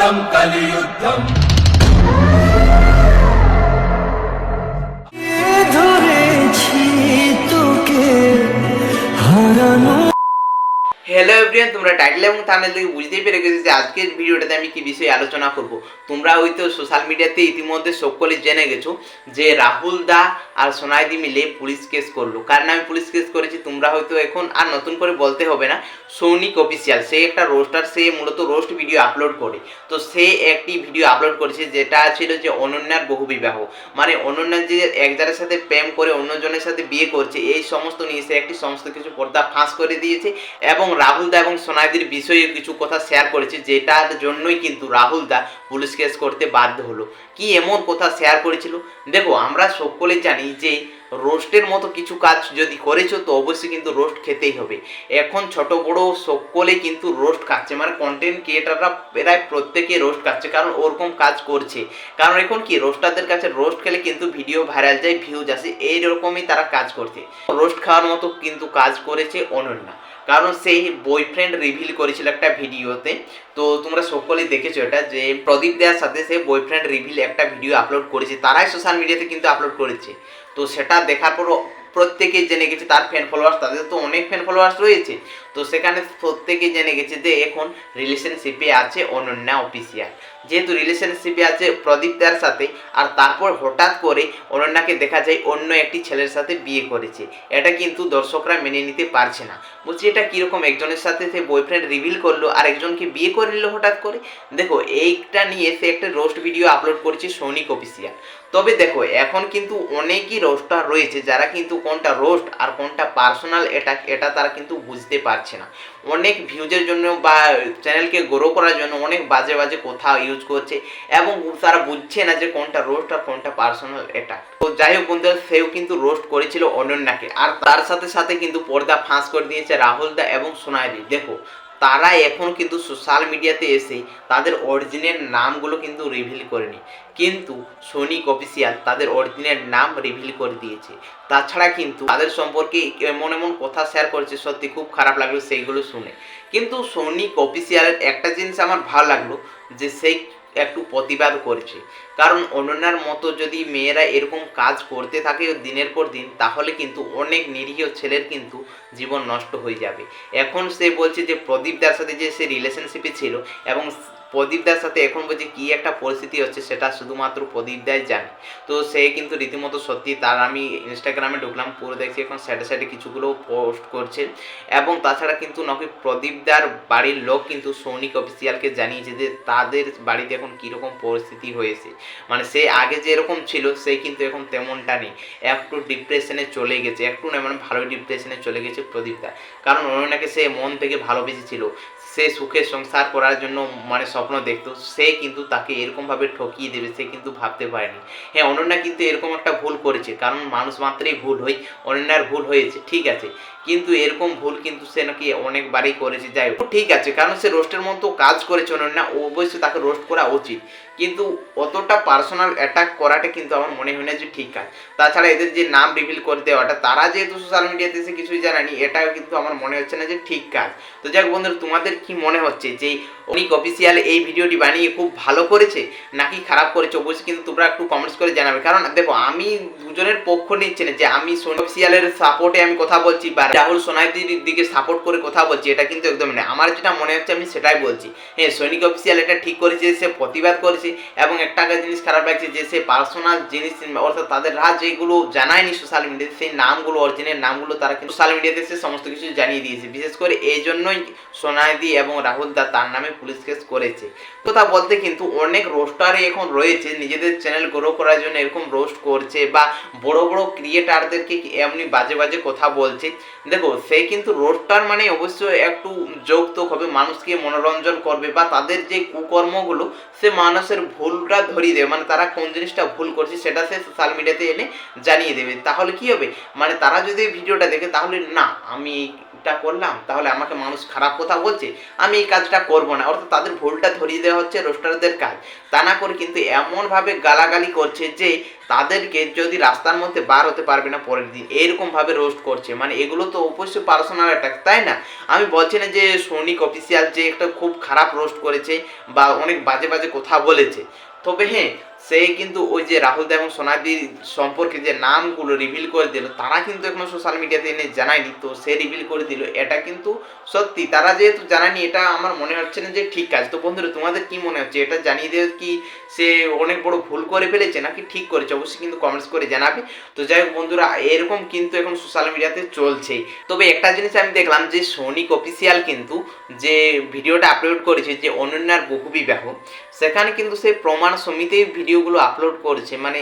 యుద్ధం కలియుద్ధం. হ্যালো তোমরা টাইটেল এবং থাম্বনেল থেকে বুঝতেই পেরে গেছো যে আজকের ভিডিওটাতে আমি কি বিষয়ে আলোচনা করব। তোমরা হয়তো সোশ্যাল মিডিয়াতে ইতিমধ্যে সকলে জেনে গেছো যে রাহুল দা আর সোনাইদি মিলে পুলিশ কেস করল। কার নামে পুলিশ কেস করেছি তোমরা হয়তো এখন আর নতুন করে বলতে হবে না। সৌনিক অফিসিয়াল সে একটা রোস্টার সে মূলত রোস্ট ভিডিও আপলোড করে। তো সে একটি ভিডিও আপলোড করেছে যেটা ছিল যে অনন্যার বহু বিবাহ। মানে অনন্যা যে একজনের সাথে প্রেম করে অন্যজনের সাথে বিয়ে করছে, এই সমস্ত নিয়ে সে একটি সমস্ত কিছু পর্দা ফাঁস করে দিয়েছে এবং রাহুল দা এবং সোনাইদির বিষয়ে কিছু কথা শেয়ার করেছে, যেটার জন্যই কিন্তু রাহুল দা পুলিশ কেস করতে বাধ্য হলো। কি এমন কথা শেয়ার করেছিল? দেখো, আমরা সকলে জানি যে রোস্টের মতো কিছু কাজ যদি করেছ, তো অবশ্যই কিন্তু রোস্ট খেতেই হবে। এখন ছোট বড় সকলে কিন্তু রোস্ট খাচ্ছে। মানে কন্টেন্ট ক্রিয়েটাররা প্রায় প্রত্যেকে রোস্ট খাচ্ছে, কারণ ওরকম কাজ করছে। কারণ এখন কি, রোস্টারদের কাছে রোস্ট খেলে কিন্তু ভিডিও ভাইরাল যায় ভিউজ আসে, এইরকমই তারা কাজ করছে। রোস্ট খাওয়ার মতো কিন্তু কাজ করেছে অনন্যা। কারণ সেই বয়ফ্রেন্ড রিভিল করেছিল একটা ভিডিওতে। তো তোমরা সকলেই দেখেছ এটা যে প্রদীপ দেওয়ার সাথে সে বয়ফ্রেন্ড রিভিল একটা ভিডিও আপলোড করেছে। তারাই সোশ্যাল মিডিয়াতে কিন্তু আপলোড করেছে। তো সেটা দেখার পর প্রত্যেকেই জেনে গেছে তার ফ্যান ফলোয়ার্স তাদের তো অনেক ফ্যান ফলোয়ার্স রয়েছে। তো সেখানে প্রত্যেকেই জেনে গেছে যে এখন রিলেশনশিপে আছে অনন্যা অফিসিয়াল যেহেতু রিলেশনশিপে আছে প্রদীপ দার সাথে, আর তারপর হঠাৎ করে অনন্যাকে দেখা যায় অন্য একটি ছেলের সাথে বিয়ে করেছে। এটা কিন্তু দর্শকরা মেনে নিতে পারছে না। বলছি, এটা কীরকম? একজনের সাথে সে বয়ফ্রেন্ড রিভিল করল, আর একজনকে বিয়ে করে নিল হঠাৎ করে? দেখো, এইটা নিয়ে সে একটা রোস্ট ভিডিও আপলোড করেছে সৌনিক অফিসিয়াল তবে দেখো, এখন কিন্তু অনেকই রোস্টার রয়েছে যারা কিন্তু কোনটা রোস্ট আর কোনটা পার্সোনাল এটা এটা তারা কিন্তু বুঝতে পারছে না। অনেক ভিউজের জন্য বা চ্যানেলকে গ্রো করার জন্য অনেক বাজে বাজে কথা ইউজ করছে এবং তারা বুঝছে না যে কোনটা রোস্ট আর কোনটা পার্সোনাল এটা তো যাই হোক বন্ধুরা, সেও কিন্তু রোস্ট করেছিল অনন্যাকে। আর তার সাথে সাথে কিন্তু পর্দা ফাঁস করে দিয়েছে রাহুল দা এবং সোনাইদি দেখো, তারা এখন কিন্তু সোশ্যাল মিডিয়াতে এসে তাদের অরিজিনের নামগুলো কিন্তু রিভিল করেনি কিন্তু সনিক অফিসিয়াল তাদের অরিজিনের নাম রিভিল করে দিয়েছে। তাছাড়া কিন্তু তাদের সম্পর্কে এমন এমন কথা শেয়ার করেছে, সত্যি খুব খারাপ লাগল সেইগুলো শুনে। কিন্তু সৌনিক অফিসিয়ালের একটা জিনিস আমার ভালো লাগল যে সেই একটু প্রতিবাদ করছে। কারণ অনন্যার মতো যদি মেয়েরা এরকম কাজ করতে থাকে দিনের পর দিন, তাহলে কিন্তু অনেক নিরীহ ছেলের কিন্তু জীবন নষ্ট হয়ে যাবে। এখন সে বলছে যে প্রদীপ দার সাথে যে সে রিলেশনশিপে ছিল এবং প্রদীপদার সাথে এখন বলছে কি একটা পরিস্থিতি হচ্ছে সেটা শুধুমাত্র প্রদীপদাই জানে। তো সে কিন্তু রীতিমতো সত্যি তার আমি ইনস্টাগ্রামে ঢুকলাম, পুরো দেখছি এখন সাইডে সাইডে কিছুগুলো পোস্ট করছে। এবং তাছাড়া কিন্তু নাকি প্রদীপদার বাড়ির লোক কিন্তু সৌনিক অফিসিয়ালকে জানিয়েছে যে তাদের বাড়িতে এখন কীরকম পরিস্থিতি হয়েছে। মানে সে আগে যেরকম ছিল, সে কিন্তু এখন তেমনটা নেই। একটু ডিপ্রেশনে চলে গেছে একটু না মানে ভালোই ডিপ্রেশনে চলে গেছে প্রদীপদা কারণ অনন্যাকে সে মন থেকে ভালোবেসেছিল। সে সুখে সংসার করার জন্য মানে স্বপ্ন দেখতো, সে কিন্তু তাকে এরকমভাবে ঠকিয়ে দেবে, সে কিন্তু ভাবতে পারেনি। হ্যাঁ অনন্যা কিন্তু এরকম একটা ভুল করেছে, কারণ মানুষ মাত্রই ভুল হয় অনন্যার ভুল হয়েছে, ঠিক আছে। কিন্তু এরকম ভুল কিন্তু সে নাকি অনেকবারই করেছে, যাই হোক। ঠিক আছে, কারণ সে রোস্টের মতো কাজ করেছে অনন্যা অবশ্যই তাকে রোস্ট করা উচিত। কিন্তু অতটা পার্সোনাল অ্যাটাক করাটা কিন্তু আমার মনে হয় না যে ঠিক কাজ। তাছাড়া এদের যে নাম রিভিল করে দেওয়াটা, তারা যেহেতু সোশ্যাল মিডিয়াতে এসে কিছুই জানানি এটাও কিন্তু আমার মনে হচ্ছে না যে ঠিক কাজ। তো যাক বন্ধুরা, তোমাদের কি মনে হচ্ছে যে অনেক অফিসিয়াল এই ভিডিওটি বানিয়ে খুব ভালো করেছে, নাকি খারাপ করেছে? অবশ্যই কিন্তু তোমরা একটু কমেন্টস করে জানাবে। কারণ দেখো, আমি দুজনের পক্ষ নিচ্ছি না যে আমি অফিসিয়ালের সাপোর্টে আমি কথা বলছি বা রাহুল সোনাইদির দিকে সাপোর্ট করে কথা বলছি, এটা কিন্তু একদম না। আমার যেটা মনে হচ্ছে আমি সেটাই বলছি। হ্যাঁ সৈনিক অফিসিয়াল এটা ঠিক করেছে, সে প্রতিবাদ করেছে এবং একটা আগে জিনিস খারাপ লাগছে যে সে পার্সোনাল জিনিস অর্থাৎ তাদের রাজ যেগুলো জানায়নি সোশ্যাল মিডিয়াতে সেই নামগুলো অরিজিনাল নামগুলো তারা কিন্তু সোশ্যাল মিডিয়াতে সে সমস্ত কিছু জানিয়ে দিয়েছে। বিশেষ করে এই জন্যই সোনাইদি এবং রাহুল দা তার নামে পুলিশ কেস করেছে। কথা বলতে কিন্তু অনেক রোস্টারই এখন রয়েছে, নিজেদের চ্যানেল গ্রো করার জন্য এরকম রোস্ট করছে বা বড় বড় ক্রিয়েটারদেরকে এমনি বাজে বাজে কথা বলছে। দেখো, সে কিন্তু রোস্টার মানে অবশ্যই একটু যৌক্তিক হবে, মানুষকে মনোরঞ্জন করবে বা তাদের যে কুকর্মগুলো, সে মানুষের ভুলটা ধরিয়ে দেবে। মানে তারা কোন জিনিসটা ভুল করছে সেটা সে সোশ্যাল মিডিয়াতে এনে জানিয়ে দেবে। তাহলে কি হবে? মানে তারা যদি ভিডিওটা দেখে তাহলে না, আমি এটা করলাম, তাহলে আমাকে মানুষ খারাপ কথা বলছে, আমি এই কাজটা করব না। অর্থাৎ তাদের ভুলটা ধরিয়ে দেওয়া হচ্ছে রোস্টারদের কাজ। তা না করে কিন্তু এমনভাবে গালাগালি করছে যে তাদেরকে যদি রাস্তার মধ্যে বার হতে পারবে না, পরের দিন এরকম ভাবে রোস্ট করছে। মানে এগুলো তো অবশ্যই পার্সোনাল অ্যাটাক তাই না? আমি বলছি না যে সৌনিক অফিসিয়াল যে একটা খুব খারাপ রোস্ট করেছে বা অনেক বাজে বাজে কথা বলেছে। তবে হ্যাঁ সে কিন্তু ওই যে রাহুল দা এবং সোনাদির সম্পর্কে যে নামগুলো রিভিল করে দিল, তারা কিন্তু এখনও সোশ্যাল মিডিয়াতে এনে জানায়নি। তো সে রিভিল করে দিল, এটা কিন্তু সত্যি। তারা যেহেতু জানায়নি, এটা আমার মনে হচ্ছে না যে ঠিক কাজ। তো বন্ধুরা, তোমাদের কি মনে হচ্ছে? এটা জানিয়ে দেওয়া কি সে অনেক বড় ভুল করে ফেলেছে নাকি ঠিক করেছে? অবশ্যই কিন্তু কমেন্টস করে জানাবে। তো যাই হোক বন্ধুরা, এরকম কিন্তু এখন সোশ্যাল মিডিয়াতে চলছেই। তবে একটা জিনিস আমি দেখলাম যে সৌনিক অফিসিয়াল কিন্তু যে ভিডিওটা আপলোড করেছে যে অনন্যার বহু বিবাহ সেখানে কিন্তু সে প্রমাণ সমিতেই ভিডিওগুলো আপলোড করেছে মানে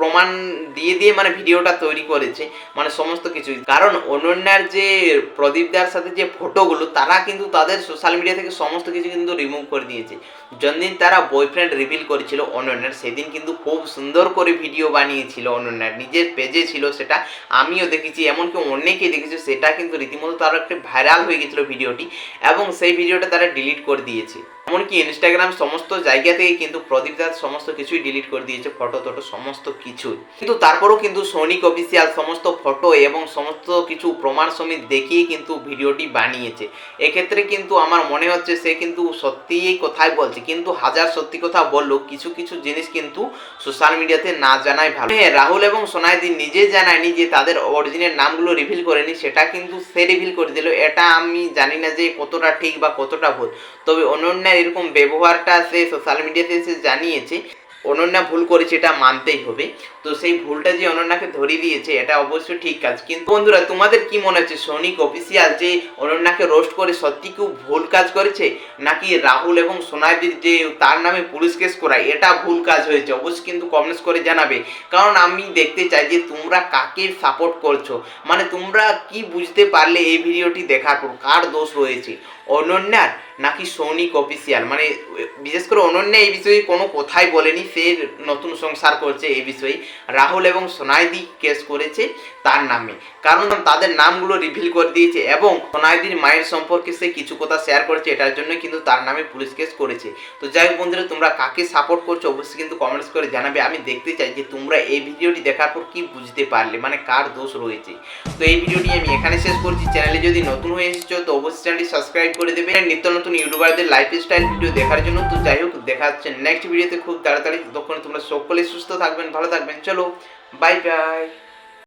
প্রমাণ দিয়ে দিয়ে মানে ভিডিওটা তৈরি করেছে মানে সমস্ত কিছু। কারণ অনন্যার যে প্রদীপদার সাথে যে ফটোগুলো তারা কিন্তু তাদের সোশ্যাল মিডিয়া থেকে সমস্ত কিছু কিন্তু রিমুভ করে দিয়েছে। যদিন তারা বয়ফ্রেন্ড রিভিল করেছিল অনন্যার, সেদিন কিন্তু খুব সুন্দর করে ভিডিও বানিয়েছিল অনন্যার। নিজের পেজে ছিল সেটা, আমিও দেখেছি, এমনকি অনেকেই দেখেছি, সেটা কিন্তু রীতিমতো তার একটা ভাইরাল হয়ে গেছিল ভিডিওটি এবং সেই ভিডিওটা তারা ডিলিট করে দিয়েছে। এমনকি ইনস্টাগ্রাম সমস্ত জায়গা থেকে কিন্তু প্রদীপ দাস সমস্ত কিছুই ডিলিট করে দিয়েছে ফটো টটো সমস্ত কিছুই। কিন্তু তারপরেও কিন্তু সৌনিক অফিসিয়াল সমস্ত ফটো এবং সমস্ত কিছু প্রমাণ সমিত দেখিয়ে কিন্তু ভিডিওটি বানিয়েছে। এক্ষেত্রে কিন্তু আমার মনে হচ্ছে সে কিন্তু সত্যিই কথাই বলছে। কিন্তু হাজার সত্যি কথা বলল কিছু কিছু জিনিস কিন্তু সোশ্যাল মিডিয়াতে না জানাই ভালো। হ্যাঁ রাহুল এবং সোনাইদি নিজে জানায়নি যে তাদের অরিজিনের নামগুলো রিভিল করেনি, সেটা কিন্তু সে রিভিল করে দিল। এটা আমি জানি না যে কতটা ঠিক বা কতটা ভুল। তবে অনন্যার এরকম ব্যবহারটা সে সোশ্যাল মিডিয়াতে এসে জানিয়েছে। অনন্যা ভুল করেছে এটা মানতেই হবে। তো সেই ভুলটা যে অনন্যাকে ধরিয়ে দিয়েছে, এটা অবশ্যই ঠিক কাজ। কিন্তু বন্ধুরা, তোমাদের কি মনে হচ্ছে? সনিক অফিসিয়াল যে অনন্যাকে রোস্ট করে সত্যি কেউ ভুল কাজ করেছে? নাকি রাহুল এবং সোনাইদির যে তার নামে পুলিশ কেস করা এটা ভুল কাজ হয়েছে? অবশ্যই কিন্তু কমেন্টস করে জানাবে। কারণ আমি দেখতে চাই যে তোমরা কাকে সাপোর্ট করছ? মানে তোমরা কি বুঝতে পারলে এই ভিডিওটি দেখার পর কার দোষ রয়েছে? অনন্যার নাকি সৌনিক অফিসিয়াল? মানে বিশেষ করে অনন্যা এই বিষয়ে কোনো কথাই বলেনি, সে নতুন সংসার করছে এই বিষয়ে। রাহুল এবং সোনাইদি কেস করেছে তার নামে। কারণ তাদের নামগুলো রিভিল করে দিয়েছে এবং সোনাইদির মায়ের সম্পর্কে সে কিছু কথা শেয়ার করেছে, এটার জন্য কিন্তু তার নামে পুলিশ কেস করেছে। তো যাই হোক বন্ধুরা, তোমরা কাকে সাপোর্ট করছ অবশ্যই কিন্তু কমেন্টস করে জানাবে। আমি দেখতে চাই যে তোমরা এই ভিডিওটি দেখার পর কি বুঝতে পারলে মানে কার দোষ রয়েছে। তো এই ভিডিওটি আমি এখানে শেষ করছি। চ্যানেলে যদি নতুন হয়ে এসেছ তো অবশ্যই চ্যানেলটি সাবস্ক্রাইব করে দেবে। নিত্য নতুন ইউটিউবারদের লাইফ স্টাইল ভিডিও দেখার জন্য তো যাই হোক, দেখা হচ্ছে নেক্সট ভিডিওতে খুব তাড়াতাড়ি তখন তোমরা সকলে সুস্থ থাকবেন, ভালো থাকবেন। চলো বাই বাই